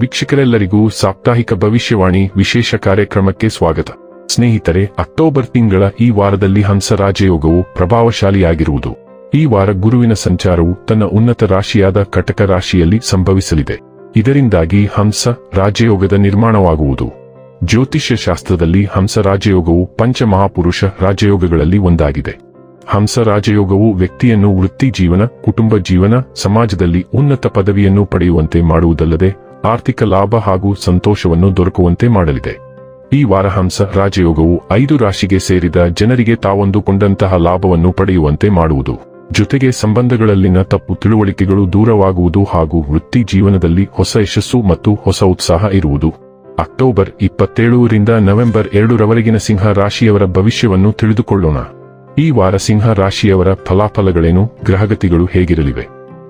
ವೀಕ್ಷಕರೆಲ್ಲರಿಗೂ ಸಾಪ್ತಾಹಿಕ ಭವಿಷ್ಯವಾಣಿ ವಿಶೇಷ ಕಾರ್ಯಕ್ರಮಕ್ಕೆ ಸ್ವಾಗತ. ಸ್ನೇಹಿತರೆ, ಅಕ್ಟೋಬರ್ ತಿಂಗಳ ಈ ವಾರದಲ್ಲಿ ಹಂಸ ರಾಜಯೋಗವು ಪ್ರಭಾವಶಾಲಿಯಾಗಿರುವುದು. ಈ ವಾರ ಗುರುವಿನ ಸಂಚಾರವು ತನ್ನ ಉನ್ನತ ರಾಶಿಯಾದ ಕಟಕ ರಾಶಿಯಲ್ಲಿ ಸಂಭವಿಸಲಿದೆ. ಇದರಿಂದಾಗಿ ಹಂಸ ರಾಜಯೋಗದ ನಿರ್ಮಾಣವಾಗುವುದು. ಜ್ಯೋತಿಷ್ಯ ಶಾಸ್ತ್ರದಲ್ಲಿ ಹಂಸ ರಾಜಯೋಗವು ಪಂಚಮಹಾಪುರುಷ ರಾಜಯೋಗಗಳಲ್ಲಿ ಒಂದಾಗಿದೆ. ಹಂಸ ರಾಜಯೋಗವು ವ್ಯಕ್ತಿಯನ್ನು ವೃತ್ತಿ ಜೀವನ, ಕುಟುಂಬ ಜೀವನ, ಸಮಾಜದಲ್ಲಿ ಉನ್ನತ ಪದವಿಯನ್ನು ಪಡೆಯುವಂತೆ ಮಾಡುವುದಲ್ಲದೆ ಆರ್ಥಿಕ ಲಾಭ ಹಾಗೂ ಸಂತೋಷವನ್ನು ದೊರಕುವಂತೆ ಮಾಡಲಿದೆ. ಈ ವಾರಹಂಸ ರಾಜಯೋಗವು ಐದು ರಾಶಿಗೆ ಸೇರಿದ ಜನರಿಗೆ ತಾವೊಂದುಕೊಂಡಂತಹ ಲಾಭವನ್ನು ಪಡೆಯುವಂತೆ ಮಾಡುವುದು. ಜೊತೆಗೆ ಸಂಬಂಧಗಳಲ್ಲಿನ ತಪ್ಪು ತಿಳುವಳಿಕೆಗಳು ದೂರವಾಗುವುದು ಹಾಗೂ ವೃತ್ತಿ ಜೀವನದಲ್ಲಿ ಹೊಸ ಯಶಸ್ಸು ಮತ್ತು ಹೊಸ ಉತ್ಸಾಹ ಇರುವುದು. ಅಕ್ಟೋಬರ್ ಇಪ್ಪತ್ತೇಳರಿಂದ ನವೆಂಬರ್ ಎರಡರವರೆಗಿನ ಸಿಂಹ ರಾಶಿಯವರ ಭವಿಷ್ಯವನ್ನು ತಿಳಿದುಕೊಳ್ಳೋಣ. ಈ ವಾರ ಸಿಂಹ ರಾಶಿಯವರ ಫಲಾಫಲಗಳೇನು, ಗ್ರಹಗತಿಗಳು ಹೇಗಿರಲಿವೆ?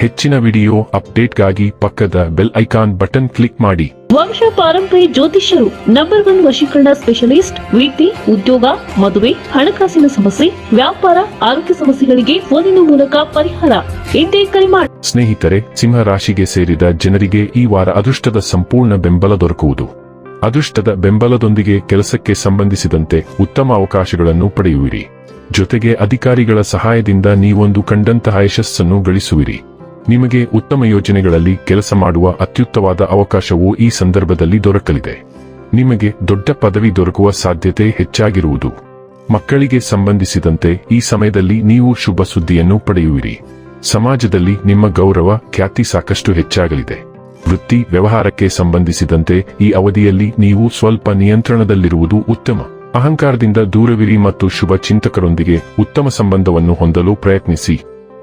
ಹೆಚ್ಚಿನ ವಿಡಿಯೋ ಅಪ್ಡೇಟ್ಗಾಗಿ ಪಕ್ಕದ ಬೆಲ್ ಐಕಾನ್ ಬಟನ್ ಕ್ಲಿಕ್ ಮಾಡಿ. ವಂಶ ಪಾರಂಪರಿ ಜ್ಯೋತಿಷ್ಯರು ನಂಬರ್ ಒನ್ ವಶೀಕರಣ ಸ್ಪೆಷಲಿಸ್ಟ್ ವೃತ್ತಿ ಉದ್ಯೋಗ ಮದುವೆ ಹಣಕಾಸಿನ ಸಮಸ್ಯೆ ವ್ಯಾಪಾರ ಆರೋಗ್ಯ ಸಮಸ್ಯೆಗಳಿಗೆ ಫೋನಿನ ಮೂಲಕ ಪರಿಹಾರ. ಕರೆ ಮಾಡಿ ಸ್ನೇಹಿತರೆ ಸಿಂಹ ರಾಶಿಗೆ ಸೇರಿದ ಜನರಿಗೆ ಈ ವಾರ ಅದೃಷ್ಟದ ಸಂಪೂರ್ಣ ಬೆಂಬಲ ದೊರಕುವುದು. ಅದೃಷ್ಟದ ಬೆಂಬಲದೊಂದಿಗೆ ಕೆಲಸಕ್ಕೆ ಸಂಬಂಧಿಸಿದಂತೆ ಉತ್ತಮ ಅವಕಾಶಗಳನ್ನು ಪಡೆಯುವಿರಿ. ಜೊತೆಗೆ ಅಧಿಕಾರಿಗಳ ಸಹಾಯದಿಂದ ನೀವೊಂದು ಕಂಡಂತಹ ಯಶಸ್ಸನ್ನು ಗಳಿಸುವಿರಿ. ನಿಮಗೆ ಉತ್ತಮ ಯೋಜನೆಗಳಲ್ಲಿ ಕೆಲಸ ಮಾಡುವ ಅತ್ಯುತ್ತವಾದ ಅವಕಾಶವು ಈ ಸಂದರ್ಭದಲ್ಲಿ ದೊರಕಲಿದೆ. ನಿಮಗೆ ದೊಡ್ಡ ಪದವಿ ದೊರಕುವ ಸಾಧ್ಯತೆ ಹೆಚ್ಚಾಗಿರುವುದು. ಮಕ್ಕಳಿಗೆ ಸಂಬಂಧಿಸಿದಂತೆ ಈ ಸಮಯದಲ್ಲಿ ನೀವು ಶುಭ ಸುದ್ದಿಯನ್ನು ಪಡೆಯುವಿರಿ. ಸಮಾಜದಲ್ಲಿ ನಿಮ್ಮ ಗೌರವ, ಖ್ಯಾತಿ ಸಾಕಷ್ಟು ಹೆಚ್ಚಾಗಲಿದೆ. ವೃತ್ತಿ ವ್ಯವಹಾರಕ್ಕೆ ಸಂಬಂಧಿಸಿದಂತೆ ಈ ಅವಧಿಯಲ್ಲಿ ನೀವು ಸ್ವಲ್ಪ ನಿಯಂತ್ರಣದಲ್ಲಿರುವುದು ಉತ್ತಮ. ಅಹಂಕಾರದಿಂದ ದೂರವಿರಿ ಮತ್ತು ಶುಭ ಚಿಂತಕರೊಂದಿಗೆ ಉತ್ತಮ ಸಂಬಂಧವನ್ನು ಹೊಂದಲು ಪ್ರಯತ್ನಿಸಿ.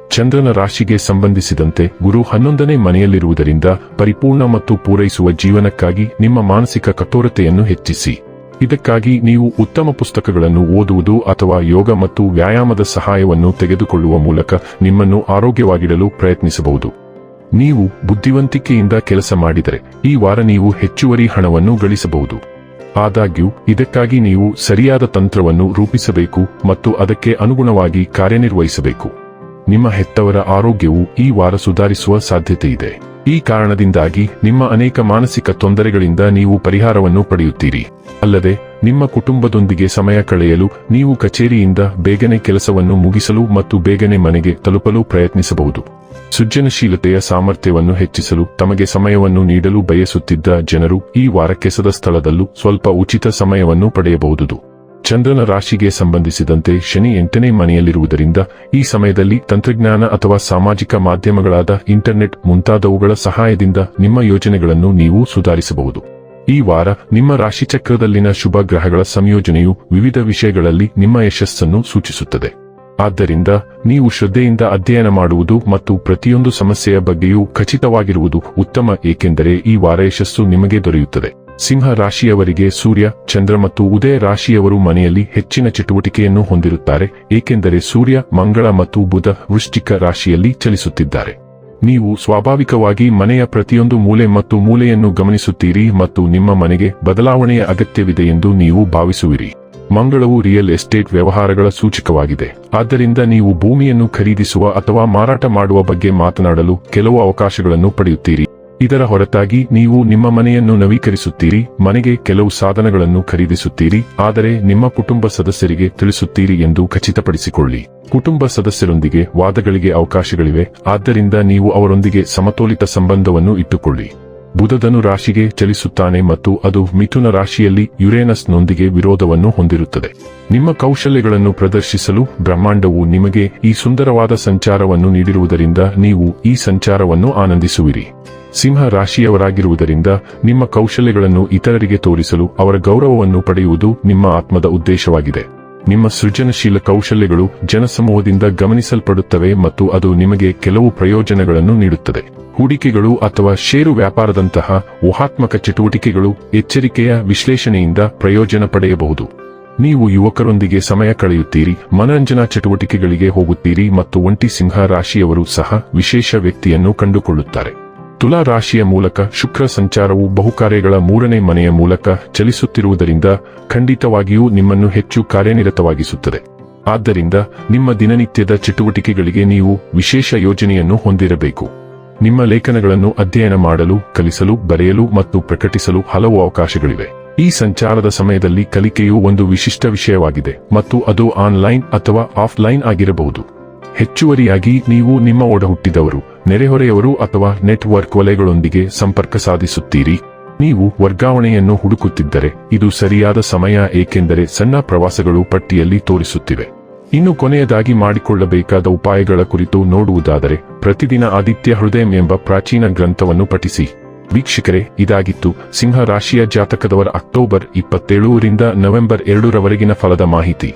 ಚಂದ್ರನ ರಾಶಿಗೆ ಸಂಬಂಧಿಸಿದಂತೆ ಗುರು ಹನ್ನೊಂದನೇ ಮನೆಯಲ್ಲಿರುವುದರಿಂದ ಪರಿಪೂರ್ಣ ಮತ್ತು ಪೂರೈಸುವ ಜೀವನಕ್ಕಾಗಿ ನಿಮ್ಮ ಮಾನಸಿಕ ಕಠೋರತೆಯನ್ನು ಹೆಚ್ಚಿಸಿ. ಇದಕ್ಕಾಗಿ ನೀವು ಉತ್ತಮ ಪುಸ್ತಕಗಳನ್ನು ಓದುವುದು ಅಥವಾ ಯೋಗ ಮತ್ತು ವ್ಯಾಯಾಮದ ಸಹಾಯವನ್ನು ತೆಗೆದುಕೊಳ್ಳುವ ಮೂಲಕ ನಿಮ್ಮನ್ನು ಆರೋಗ್ಯವಾಗಿಡಲು ಪ್ರಯತ್ನಿಸಬಹುದು. ನೀವು ಬುದ್ಧಿವಂತಿಕೆಯಿಂದ ಕೆಲಸ ಮಾಡಿದರೆ ಈ ವಾರ ನೀವು ಹೆಚ್ಚುವರಿ ಹಣವನ್ನು ಗಳಿಸಬಹುದು. ಆದಾಗ್ಯೂ, ಇದಕ್ಕಾಗಿ ನೀವು ಸರಿಯಾದ ತಂತ್ರವನ್ನು ರೂಪಿಸಬೇಕು ಮತ್ತು ಅದಕ್ಕೆ ಅನುಗುಣವಾಗಿ ಕಾರ್ಯನಿರ್ವಹಿಸಬೇಕು. ನಿಮ್ಮ ಹೆತ್ತವರ ಆರೋಗ್ಯವು ಈ ವಾರ ಸುಧಾರಿಸುವ ಸಾಧ್ಯತೆ ಇದೆ ಈ ಕಾರಣದಿಂದಾಗಿ ನಿಮ್ಮ ಅನೇಕ ಮಾನಸಿಕ ತೊಂದರೆಗಳಿಂದ ನೀವು ಪರಿಹಾರವನ್ನು ಪಡೆಯುತ್ತೀರಿ. ಅಲ್ಲದೆ, ನಿಮ್ಮ ಕುಟುಂಬದೊಂದಿಗೆ ಸಮಯ ಕಳೆಯಲು ನೀವು ಕಚೇರಿಯಿಂದ ಬೇಗನೆ ಕೆಲಸವನ್ನು ಮುಗಿಸಲು ಮತ್ತು ಬೇಗನೆ ಮನೆಗೆ ತಲುಪಲು ಪ್ರಯತ್ನಿಸಬಹುದು. ಸೃಜನಶೀಲತೆಯ ಸಾಮರ್ಥ್ಯವನ್ನು ಹೆಚ್ಚಿಸಲು ತಮಗೆ ಸಮಯವನ್ನು ನೀಡಲು ಬಯಸುತ್ತಿದ್ದ ಜನರು ಈ ವಾರ ಕೆಸದ ಸ್ಥಳದಲ್ಲೂ ಸ್ವಲ್ಪ ಉಚಿತ ಸಮಯವನ್ನು ಪಡೆಯಬಹುದು ಚಂದ್ರನ ರಾಶಿಗೆ ಸಂಬಂಧಿಸಿದಂತೆ ಶನಿ ಎಂಟನೇ ಮನೆಯಲ್ಲಿರುವುದರಿಂದ ಈ ಸಮಯದಲ್ಲಿ ತಂತ್ರಜ್ಞಾನ ಅಥವಾ ಸಾಮಾಜಿಕ ಮಾಧ್ಯಮಗಳಾದ ಇಂಟರ್ನೆಟ್ ಮುಂತಾದವುಗಳ ಸಹಾಯದಿಂದ ನಿಮ್ಮ ಯೋಜನೆಗಳನ್ನು ನೀವು ಸುಧಾರಿಸಬಹುದು. ಈ ವಾರ ನಿಮ್ಮ ರಾಶಿಚಕ್ರದಲ್ಲಿನ ಶುಭ ಗ್ರಹಗಳ ಸಂಯೋಜನೆಯು ವಿವಿಧ ವಿಷಯಗಳಲ್ಲಿ ನಿಮ್ಮ ಯಶಸ್ಸನ್ನು ಸೂಚಿಸುತ್ತದೆ. ಆದ್ದರಿಂದ ನೀವು ಶ್ರದ್ಧೆಯಿಂದ ಅಧ್ಯಯನ ಮಾಡುವುದು ಮತ್ತು ಪ್ರತಿಯೊಂದು ಸಮಸ್ಯೆಯ ಬಗ್ಗೆಯೂ ಖಚಿತವಾಗಿರುವುದು ಉತ್ತಮ, ಏಕೆಂದರೆ ಈ ವಾರ ಯಶಸ್ಸು ನಿಮಗೆ ದೊರೆಯುತ್ತದೆ. ಸಿಂಹ ರಾಶಿಯವರಿಗೆ ಸೂರ್ಯ, ಚಂದ್ರ ಮತ್ತು ಉದಯ ರಾಶಿಯವರು ಮನೆಯಲ್ಲಿ ಹೆಚ್ಚಿನ ಚಟುವಟಿಕೆಯನ್ನು ಹೊಂದಿರುತ್ತಾರೆ, ಏಕೆಂದರೆ ಸೂರ್ಯ, ಮಂಗಳ ಮತ್ತು ಬುಧ ವೃಶ್ಚಿಕ ರಾಶಿಯಲ್ಲಿ ಚಲಿಸುತ್ತಿದ್ದಾರೆ. ನೀವು ಸ್ವಾಭಾವಿಕವಾಗಿ ಮನೆಯ ಪ್ರತಿಯೊಂದು ಮೂಲೆ ಮತ್ತು ಮೂಲೆಯನ್ನು ಗಮನಿಸುತ್ತೀರಿ ಮತ್ತು ನಿಮ್ಮ ಮನೆಗೆ ಬದಲಾವಣೆಯ ಅಗತ್ಯವಿದೆ ಎಂದು ನೀವು ಭಾವಿಸುವಿರಿ. ಮಂಗಳವು ರಿಯಲ್ ಎಸ್ಟೇಟ್ ವ್ಯವಹಾರಗಳ ಸೂಚಕವಾಗಿದೆ. ಆದ್ದರಿಂದ ನೀವು ಭೂಮಿಯನ್ನು ಖರೀದಿಸುವ ಅಥವಾ ಮಾರಾಟ ಮಾಡುವ ಬಗ್ಗೆ ಮಾತನಾಡಲು ಕೆಲವು ಅವಕಾಶಗಳನ್ನು ಪಡೆಯುತ್ತೀರಿ. ಇದರ ಹೊರತಾಗಿ ನೀವು ನಿಮ್ಮ ಮನೆಯನ್ನು ನವೀಕರಿಸುತ್ತೀರಿ, ಮನೆಗೆ ಕೆಲವು ಸಾಧನಗಳನ್ನು ಖರೀದಿಸುತ್ತೀರಿ, ಆದರೆ ನಿಮ್ಮ ಕುಟುಂಬ ಸದಸ್ಯರಿಗೆ ತಿಳಿಸುತ್ತೀರಿ ಎಂದು ಖಚಿತಪಡಿಸಿಕೊಳ್ಳಿ. ಕುಟುಂಬ ಸದಸ್ಯರೊಂದಿಗೆ ವಾದಗಳಿಗೆ ಅವಕಾಶಗಳಿವೆ, ಆದ್ದರಿಂದ ನೀವು ಅವರೊಂದಿಗೆ ಸಮತೋಲಿತ ಸಂಬಂಧವನ್ನು ಇಟ್ಟುಕೊಳ್ಳಿ. ಬುಧದನು ರಾಶಿಗೆ ಚಲಿಸುತ್ತಾನೆ ಮತ್ತು ಅದು ಮಿಥುನ ರಾಶಿಯಲ್ಲಿ ಯುರೇನಸ್ನೊಂದಿಗೆ ವಿರೋಧವನ್ನು ಹೊಂದಿರುತ್ತದೆ. ನಿಮ್ಮ ಕೌಶಲ್ಯಗಳನ್ನು ಪ್ರದರ್ಶಿಸಲು ಬ್ರಹ್ಮಾಂಡವು ನಿಮಗೆ ಈ ಸುಂದರವಾದ ಸಂಚಾರವನ್ನು ನೀಡಿರುವುದರಿಂದ ನೀವು ಈ ಸಂಚಾರವನ್ನು ಆನಂದಿಸುವಿರಿ. ಸಿಂಹ ರಾಶಿಯವರಾಗಿರುವುದರಿಂದ ನಿಮ್ಮ ಕೌಶಲ್ಯಗಳನ್ನು ಇತರರಿಗೆ ತೋರಿಸಲು ಅವರ ಗೌರವವನ್ನು ಪಡೆಯುವುದು ನಿಮ್ಮ ಆತ್ಮದ ಉದ್ದೇಶವಾಗಿದೆ. ನಿಮ್ಮ ಸೃಜನಶೀಲ ಕೌಶಲ್ಯಗಳು ಜನಸಮೂಹದಿಂದ ಗಮನಿಸಲ್ಪಡುತ್ತವೆ ಮತ್ತು ಅದು ನಿಮಗೆ ಕೆಲವು ಪ್ರಯೋಜನಗಳನ್ನು ನೀಡುತ್ತದೆ. ಹೂಡಿಕೆಗಳು ಅಥವಾ ಷೇರು ವ್ಯಾಪಾರದಂತಹ ಊಹಾತ್ಮಕ ಚಟುವಟಿಕೆಗಳು ಎಚ್ಚರಿಕೆಯ ವಿಶ್ಲೇಷಣೆಯಿಂದ ಪ್ರಯೋಜನ ಪಡೆಯಬಹುದು. ನೀವು ಯುವಕರೊಂದಿಗೆ ಸಮಯ ಕಳೆಯುತ್ತೀರಿ, ಮನರಂಜನಾ ಚಟುವಟಿಕೆಗಳಿಗೆ ಹೋಗುತ್ತೀರಿ ಮತ್ತು ಒಂಟಿ ಸಿಂಹ ರಾಶಿಯವರು ಸಹ ವಿಶೇಷ ವ್ಯಕ್ತಿಯನ್ನು ಕಂಡುಕೊಳ್ಳುತ್ತಾರೆ. ತುಲಾ ರಾಶಿಯ ಮೂಲಕ ಶುಕ್ರ ಸಂಚಾರವು ಬಹುಕಾರ್ಯಗಳ ಮೂರನೇ ಮನೆಯ ಮೂಲಕ ಚಲಿಸುತ್ತಿರುವುದರಿಂದ ಖಂಡಿತವಾಗಿಯೂ ನಿಮ್ಮನ್ನು ಹೆಚ್ಚು ಕಾರ್ಯನಿರತವಾಗಿಸುತ್ತದೆ. ಆದ್ದರಿಂದ ನಿಮ್ಮ ದಿನನಿತ್ಯದ ಚಟುವಟಿಕೆಗಳಿಗೆ ನೀವು ವಿಶೇಷ ಯೋಜನೆಯನ್ನು ಹೊಂದಿರಬೇಕು. ನಿಮ್ಮ ಲೇಖನಗಳನ್ನು ಅಧ್ಯಯನ ಮಾಡಲು, ಕಲಿಸಲು, ಬರೆಯಲು ಮತ್ತು ಪ್ರಕಟಿಸಲು ಹಲವು ಅವಕಾಶಗಳಿವೆ. ಈ ಸಂಚಾರದ ಸಮಯದಲ್ಲಿ ಕಲಿಕೆಯು ಒಂದು ವಿಶಿಷ್ಟ ವಿಷಯವಾಗಿದೆ ಮತ್ತು ಅದು ಆನ್ಲೈನ್ ಅಥವಾ ಆಫ್ಲೈನ್ ಆಗಿರಬಹುದು. ಹೆಚ್ಚುವರಿಯಾಗಿ ನೀವು ನಿಮ್ಮ ಒಡಹುಟ್ಟಿದವರು, ನೆರೆಹೊರೆಯವರು ಅಥವಾ ನೆಟ್ವರ್ಕ್ ವಲಯಗಳೊಂದಿಗೆ ಸಂಪರ್ಕ ಸಾಧಿಸುತ್ತೀರಿ. ನೀವು ವರ್ಗಾವಣೆಯನ್ನು ಹುಡುಕುತ್ತಿದ್ದರೆ ಇದು ಸರಿಯಾದ ಸಮಯ, ಏಕೆಂದರೆ ಸಣ್ಣ ಪ್ರವಾಸಗಳು ಪಟ್ಟಿಯಲ್ಲಿ ತೋರಿಸುತ್ತಿವೆ. ಇನ್ನು ಕೊನೆಯದಾಗಿ ಮಾಡಿಕೊಳ್ಳಬೇಕಾದ ಉಪಾಯಗಳ ಕುರಿತು ನೋಡುವುದಾದರೆ, ಪ್ರತಿದಿನ ಆದಿತ್ಯ ಹೃದಯಂ ಎಂಬ ಪ್ರಾಚೀನ ಗ್ರಂಥವನ್ನು ಪಠಿಸಿ. ವೀಕ್ಷಕರೇ, ಇದಾಗಿತ್ತು ಸಿಂಹ ರಾಶಿಯ ಜಾತಕದವರ ಅಕ್ಟೋಬರ್ ಇಪ್ಪತ್ತೇಳರಿಂದ ನವೆಂಬರ್ ಎರಡರವರೆಗಿನ ಫಲದ ಮಾಹಿತಿ.